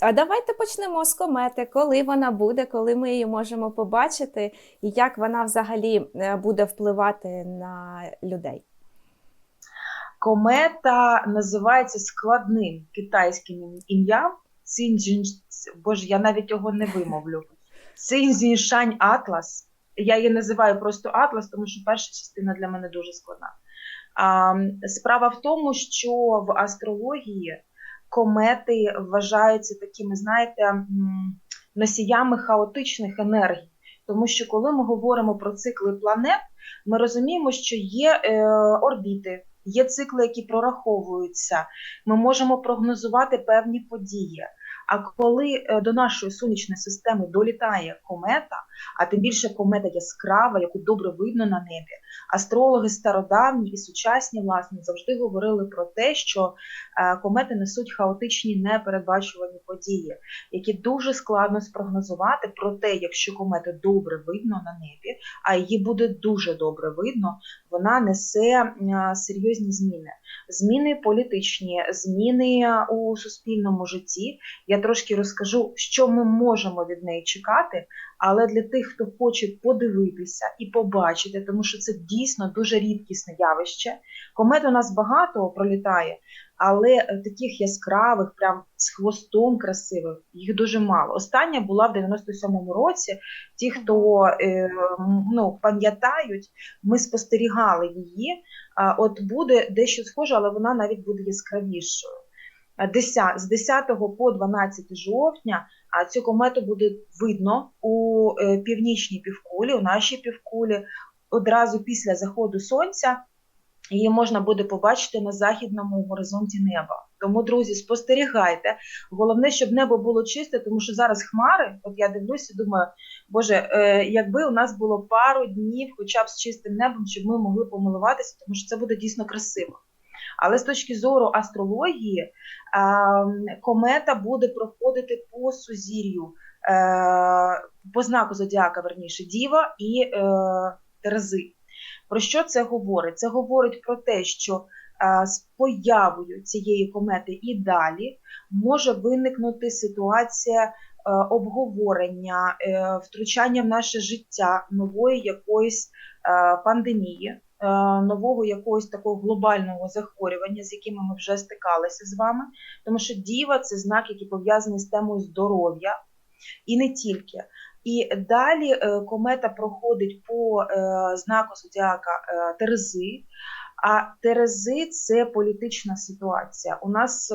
А давайте почнемо з комети. Коли вона буде, коли ми її можемо побачити, і як вона взагалі е, буде впливати на людей. Комета називається складним китайським ім'ям. Цинджін... Боже, я навіть його не вимовлю. Цинзіншань Атлас. Я її називаю просто Атлас, тому що перша частина для мене дуже складна. А, справа в тому, що в астрології комети вважаються такими, знаєте, носіями хаотичних енергій. Тому що коли ми говоримо про цикли планет, ми розуміємо, що є е, орбіти, є цикли, які прораховуються. Ми можемо прогнозувати певні події. А коли е, до нашої сонячної системи долітає комета, а тим більше комета яскрава, яку добре видно на небі, астрологи стародавні і сучасні, власне, завжди говорили про те, що е, комети несуть хаотичні непередбачувані події, які дуже складно спрогнозувати. Проте, якщо комета добре видно на небі, а її буде дуже добре видно, вона несе е, серйозні зміни. Зміни політичні, зміни у суспільному житті. Я трошки розкажу, що ми можемо від неї чекати, але для тих, хто хоче подивитися і побачити, тому що це дійсно дуже рідкісне явище. Комет у нас багато пролітає, але е, таких яскравих, прям з хвостом красивих, їх дуже мало. Остання була в 97-му році. Ті, хто е, ну, пам'ятають, ми спостерігали її. От буде дещо схоже, але вона навіть буде яскравішою. 10, з 10 по 12 жовтня а цю комету буде видно у е, північній півкулі, у нашій півкулі, одразу після заходу сонця. Її можна буде побачити на західному горизонті неба. Тому, друзі, спостерігайте. Головне, щоб небо було чисте, тому що зараз хмари. От я дивлюся, думаю, Боже, е, якби у нас було пару днів, хоча б з чистим небом, щоб ми могли помилуватися, тому що це буде дійсно красиво. Але з точки зору астрології, е, комета буде проходити по сузір'ю, е, по знаку зодіака, верніше, Діва і е, Терези. Про що це говорить? Це говорить про те, що з появою цієї комети і далі може виникнути ситуація обговорення, втручання в наше життя нової якоїсь пандемії. Нового якогось такого глобального захворювання, з якими ми вже стикалися з вами, тому що діва це знак, який пов'язаний з темою здоров'я, і не тільки. І далі е, комета проходить по е, знаку зодіака е, Терези. А Терези це політична ситуація. У нас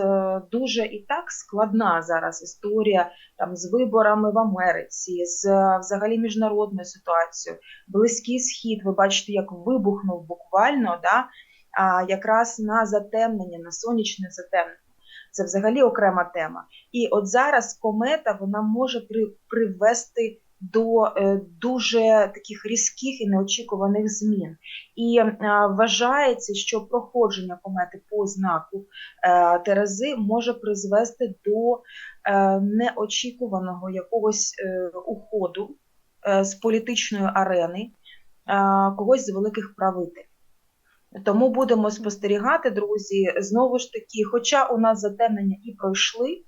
дуже і так складна зараз історія там з виборами в Америці, з взагалі міжнародною ситуацією. Близький схід, ви бачите, як вибухнув буквально, да, а якраз на затемнення, на сонячне затемнення. Це взагалі окрема тема. І от зараз комета вона може при, привести до е, дуже таких різких і неочікуваних змін. І е, вважається, що проходження комети по знаку е, Терези може призвести до неочікуваного якогось уходу з політичної арени когось з великих правителів. Тому будемо спостерігати, друзі, знову ж таки, хоча у нас затемнення і пройшли,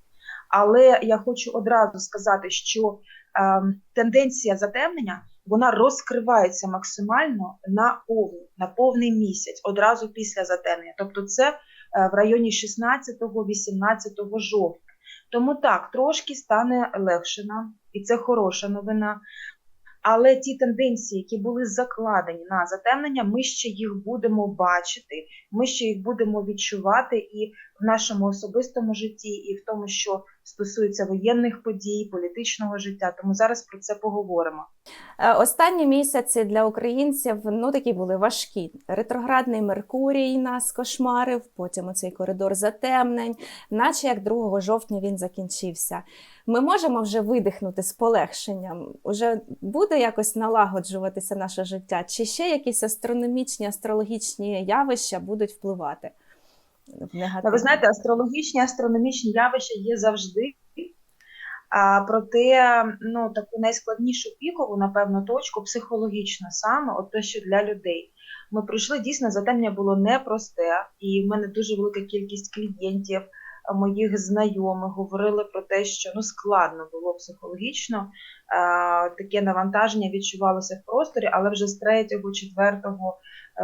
але я хочу одразу сказати, що Ем, тенденція затемнення вона розкривається максимально на повний, на повний місяць одразу після затемнення. Тобто це е, в районі 16-18 жовтня. Тому так, трошки стане легше нам, і це хороша новина. Але ті тенденції, які були закладені на затемнення, ми ще їх будемо бачити, ми ще їх будемо відчувати і в нашому особистому житті, і в тому, що стосується воєнних подій, політичного життя. Тому зараз про це поговоримо. Е, останні місяці для українців ну такі були важкі. Ретроградний Меркурій нас кошмарив, потім оцей коридор затемнень, наче як 2 жовтня він закінчився. Ми можемо вже видихнути з полегшенням. Уже буде якось налагоджуватися наше життя, чи ще якісь астрономічні, астрологічні явища будуть впливати? Ну, ви знаєте, астрологічні астрономічні явища є завжди. А проте ну, таку найскладнішу пікову, напевно, точку психологічно саме, от те, що для людей. Ми пройшли дійсно затемнення було непросте, і в мене дуже велика кількість клієнтів моїх знайомих говорили про те, що ну складно було психологічно. Е, таке навантаження відчувалося в просторі, але вже з 3-4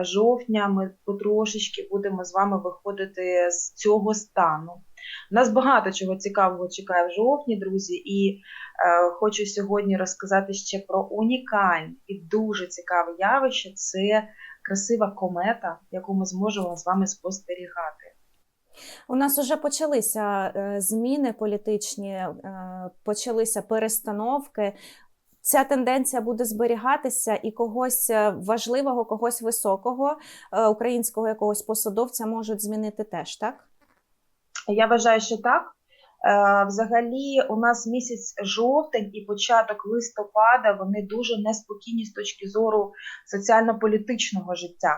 жовтня ми потрошечки будемо з вами виходити з цього стану. У нас багато чого цікавого чекає в жовтні, друзі, і е, хочу сьогодні розказати ще про унікальне і дуже цікаве явище це красива комета, яку ми зможемо з вами спостерігати. У нас вже почалися е, зміни політичні, е, почалися перестановки. Ця тенденція буде зберігатися, і когось е, важливого, когось високого українського якогось посадовця можуть змінити теж, так? Я вважаю, що так. Е, Взагалі, у нас місяць жовтень і початок листопада вони дуже неспокійні з точки зору соціально-політичного життя.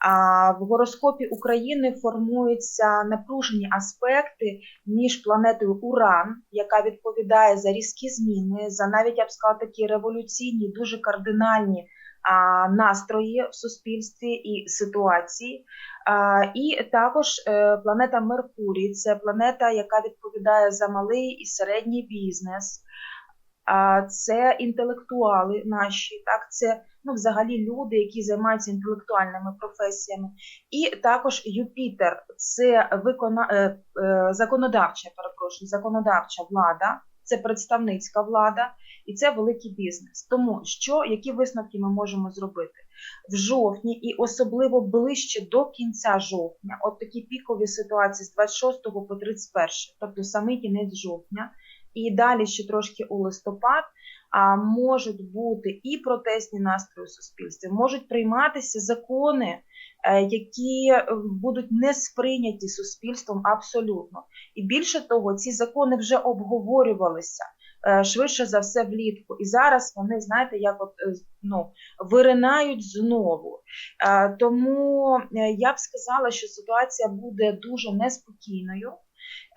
А в гороскопі України формуються напружені аспекти між планетою Уран, яка відповідає за різкі зміни, за навіть я б сказала, такі революційні, дуже кардинальні настрої в суспільстві і ситуації. І також е, планета Меркурій це планета, яка відповідає за малий і середній бізнес. Це інтелектуали наші, так це ну, взагалі люди, які займаються інтелектуальними професіями. І також Юпітер це викона... е, е, законодавча, перепрошую, законодавча влада, це представницька влада і це великий бізнес. Тому що які висновки ми можемо зробити в жовтні, і особливо ближче до кінця жовтня, от такі пікові ситуації з 26 по 31, тобто самий кінець жовтня, і далі ще трошки у листопад. А можуть бути і протестні настрої у суспільстві, можуть прийматися закони, які е, будуть не сприйняті суспільством абсолютно. І більше того, ці закони вже обговорювалися е, швидше за все влітку. І зараз вони, знаєте, як от е, ну, виринають знову. Е, Тому е, я б сказала, що ситуація буде дуже неспокійною.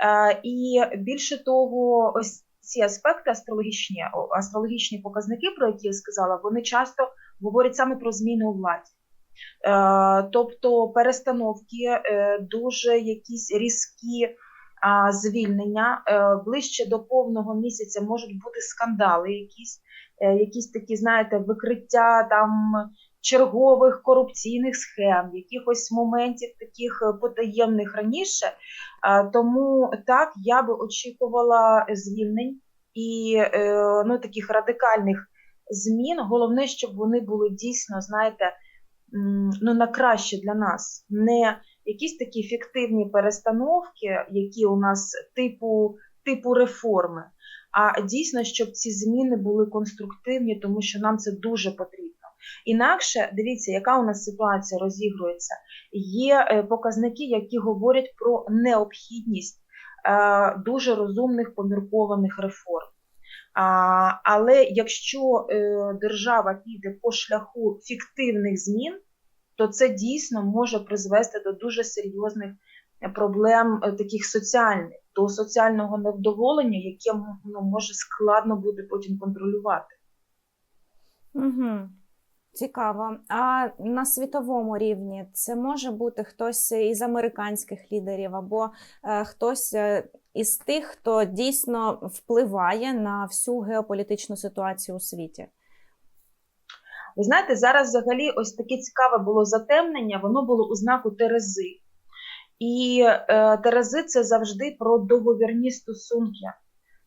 Е, І більше того, ось ці аспекти астрологічні, астрологічні показники, про які я сказала, вони часто говорять саме про зміни у владі. Е, Тобто перестановки, е, дуже якісь різкі звільнення. Е, Ближче до повного місяця можуть бути скандали, якісь, якісь такі, знаєте, викриття там чергових корупційних схем, якихось моментів таких потаємних раніше. Тому так я би очікувала звільнень і ну, таких радикальних змін. Головне, щоб вони були дійсно, знаєте, ну, на краще для нас. Не якісь такі фіктивні перестановки, які у нас типу, типу реформи, а дійсно, щоб ці зміни були конструктивні, тому що нам це дуже потрібно. Інакше дивіться, яка у нас ситуація розігрується. Є е, показники, які говорять про необхідність е, дуже розумних поміркованих реформ. Але якщо е, держава піде по шляху фіктивних змін, то це дійсно може призвести до дуже серйозних проблем е, таких соціальних, до соціального невдоволення, яке ну, може складно буде потім контролювати. Угу. Цікаво. А на світовому рівні це може бути хтось із американських лідерів або е, хтось е, із тих, хто дійсно впливає на всю геополітичну ситуацію у світі. Ви знаєте, зараз взагалі ось таке цікаве було затемнення, воно було у знаку Терези. І е, Терези це завжди про договірні стосунки,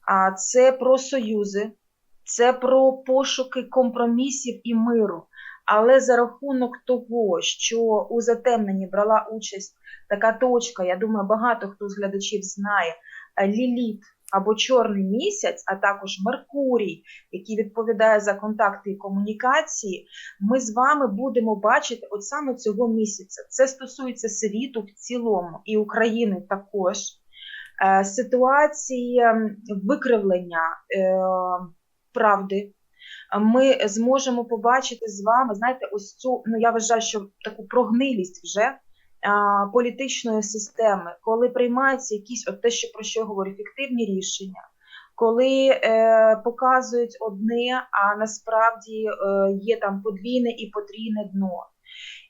а це про союзи, це про пошуки компромісів і миру. Але за рахунок того, що у затемненні брала участь така точка, я думаю, багато хто з глядачів знає, е, Ліліт або Чорний місяць, а також Меркурій, який відповідає за контакти і комунікації, ми з вами будемо бачити от саме цього місяця. Це стосується світу в цілому і України також. Е, Ситуації викривлення е, правди. Ми зможемо побачити з вами, знаєте, ось цю, ну я вважаю, що таку прогнилість вже а, політичної системи, коли приймаються якісь, от те, що про що я говорю, фіктивні рішення, коли е, показують одне, а насправді е, є там подвійне і потрійне дно.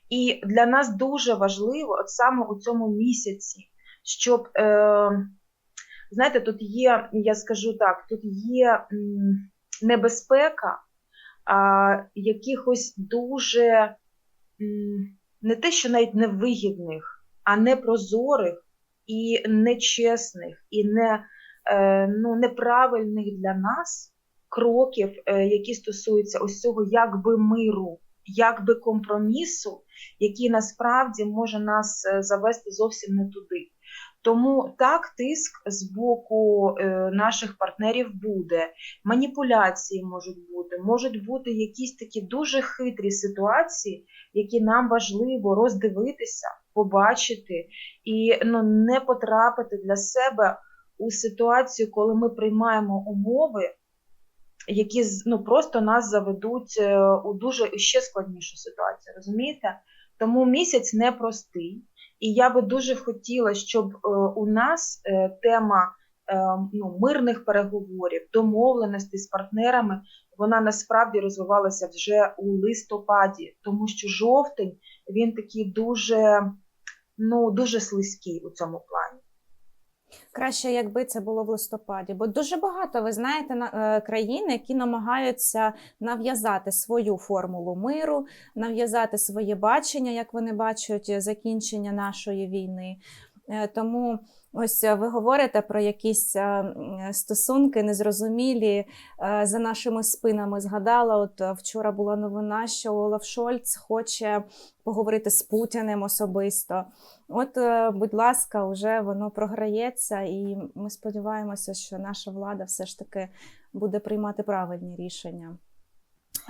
І для нас дуже важливо, от саме у цьому місяці, щоб е, знаєте, тут є, я скажу так, тут є небезпека а, якихось дуже не те, що навіть невигідних, а непрозорих і нечесних, і не, е, ну, неправильних для нас кроків, е, які стосуються ось цього якби миру, якби компромісу, який насправді може нас е, завести зовсім не туди. Тому так, тиск з боку наших партнерів буде, маніпуляції можуть бути, можуть бути якісь такі дуже хитрі ситуації, які нам важливо роздивитися, побачити і ну, не потрапити для себе у ситуацію, коли ми приймаємо умови, які ну, просто нас заведуть е, у дуже ще складнішу ситуацію. Розумієте? Тому місяць непростий. І я би дуже хотіла, щоб е, у нас е, тема ну, мирних переговорів, домовленостей з партнерами, вона насправді розвивалася вже у листопаді, тому що жовтень він такий дуже, ну, дуже слизький у цьому плані. Краще, якби це було в листопаді, бо дуже багато, ви знаєте, на- е, країн, які намагаються нав'язати свою формулу миру, нав'язати своє бачення, як вони бачать закінчення нашої війни. Е, Тому ось е, ви говорите про якісь е, стосунки незрозумілі за нашими спинами. Згадала, от вчора була новина, що Олаф Шольц хоче поговорити з Путіним особисто. От, будь ласка, вже воно програється, і ми сподіваємося, що наша влада все ж таки буде приймати правильні рішення.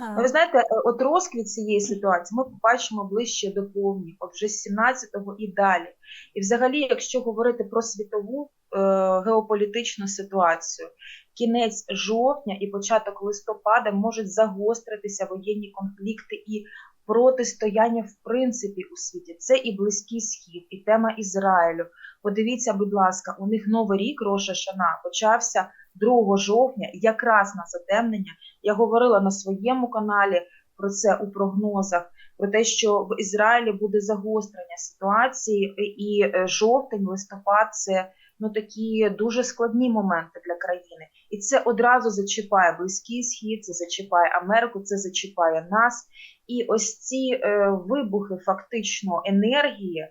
Ну, Ви знаєте, е, от розквіт цієї ситуації ми побачимо ближче до повні, от вже з 17-го і далі. І взагалі, якщо говорити про світову е, геополітичну ситуацію, кінець жовтня і початок листопада можуть загостритися воєнні конфлікти і протистояння в принципі у світі. Це і Близький Схід, і тема Ізраїлю. Подивіться, будь ласка, у них новий рік Роша Шана почався 2 жовтня, якраз на затемнення. Я говорила на своєму каналі про це у прогнозах, про те, що в Ізраїлі буде загострення ситуації, і е, жовтень, листопад це ну такі дуже складні моменти для країни. І це одразу зачіпає Близький Схід, це зачіпає Америку, це зачіпає нас. І ось ці е, вибухи фактично енергії,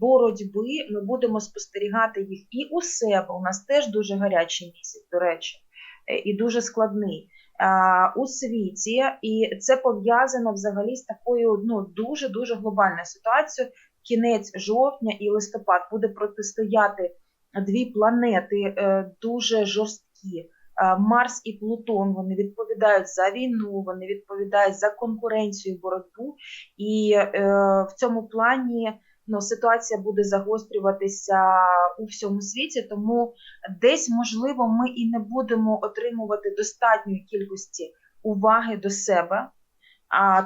боротьби, ми будемо спостерігати їх і у себе. У нас теж дуже гарячий місяць, до речі, е, і дуже складний. У світі, і це пов'язано взагалі з такою ну дуже дуже глобальною ситуацією. Кінець жовтня і листопад буде протистояти дві планети е, дуже жорсткі. Е, Марс і Плутон вони відповідають за війну, вони відповідають за конкуренцію, боротьбу, і е, в цьому плані ну, ситуація буде загострюватися у всьому світі. Тому десь можливо ми і не будемо отримувати достатньої кількості уваги до себе,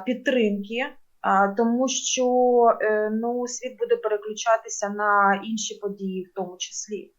підтримки. Тому що е, ну, світ буде переключатися на інші події, в тому числі.